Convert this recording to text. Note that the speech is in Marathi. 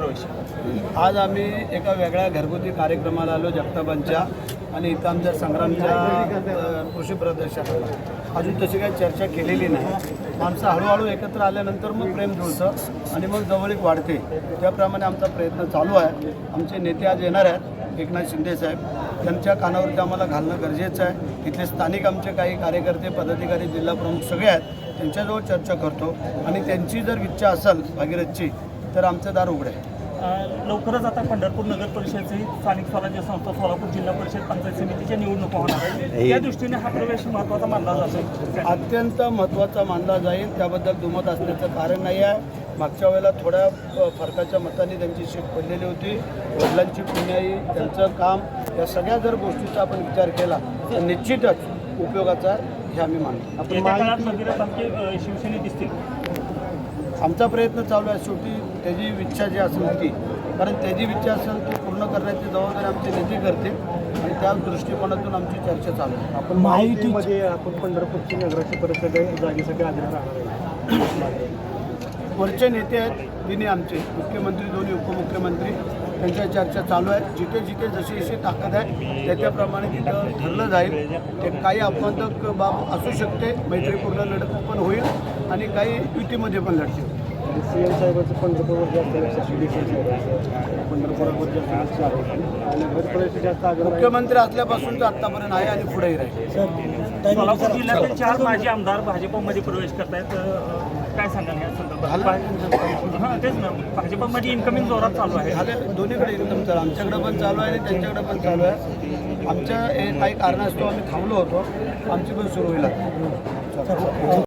प्रवेश. आज आम्ही एका वेगळ्या घरगुती कार्यक्रमाला आलो जगताबांच्या आणि इथं आमच्या संग्रामच्या कृषी प्रदर्शनाला. अजून तशी काही चर्चा केलेली नाही. माणसं हळूहळू एकत्र आल्यानंतर मग प्रेम जुळतं आणि मग जवळीक वाढते. त्याप्रमाणे आमचा प्रयत्न चालू आहे. आमचे नेते आज येणार आहेत एकनाथ शिंदे साहेब. त्यांच्या कानावरती आम्हाला घालणं गरजेचं आहे. इथले स्थानिक आमचे काही कार्यकर्ते पदाधिकारी जिल्हा प्रमुख सगळे आहेत. त्यांच्याजवळ चर्चा करतो. आणि त्यांची जर इच्छा असेल भागीरथची तर आमचं दार उघडं आहे. लवकरच आता पंढरपूर नगर परिषदेची स्थानिक स्वराज्य संस्था सोलापूर जिल्हा परिषद पंचायत समितीच्या निवडणुका होणार आहे त्या दृष्टीने हा प्रवेश महत्त्वाचा मानला जातो. अत्यंत महत्त्वाचा मानला जाईल त्याबद्दल दुमत असण्याचं कारण नाही आहे. मागच्या वेळेला थोड्या फरकाच्या मताने त्यांची सीट पडलेली होती. वडिलांची पुण्याई त्यांचं काम या सगळ्या जर गोष्टीचा आपण विचार केला तर निश्चितच उपयोगाचा आहे हे आम्ही मानतो. अ, शिवसेनेत दिसतील. आमचा प्रयत्न चालू आहे शेवटी त्याची इच्छा जी असेल ती. कारण त्याची इच्छा असेल ती पूर्ण करण्याची जबाबदारी आमचे नेते करतील आणि त्या दृष्टिकोनातून आमची चर्चा चालू आहे. आपण माहितीमध्ये आपण पंढरपूरची नगराची परिषद जागेसाठी आग्रह राहणार आहे. वरचे नेते आहेत तिन्ही आमचे. मुख्यमंत्री दोन्ही उपमुख्यमंत्री. त्यांच्या चर्चा चालू आहे. जिथे जिथे जशी जशी ताकद आहे त्या त्याप्रमाणे तिथं ठरलं जाईल. ते काही अपवादक बाब असू शकते. मैत्रीपूर्ण लढत पण होईल आणि काही युतीमध्ये पण लढतील. सी एम साहेबांचं पंढरपूरवर जास्त लक्ष डी सी पंढरपुरावर जास्त लक्ष आहे. आणि जास्त आग्रह आहे. मुख्यमंत्री असल्यापासून तर आत्तापर्यंत आहे आणि पुढेही राहील. सोलापूर जिल्ह्यातील चार माजी आमदार भाजपमध्ये प्रवेश करतायत. अ, काय सांगाल या संदर्भात? हां तेच ना. भाजपमध्ये इन्कमिंग जोरात चालू आहे. झाले. दोन्हीकडे एकदम चालू आमच्याकडे पण चालू आहे आणि त्यांच्याकडे पण चालू आहे. आमच्या हे काही कारणास्तव आम्ही थांबलो होतो. आमची पण सुरू होईल आता.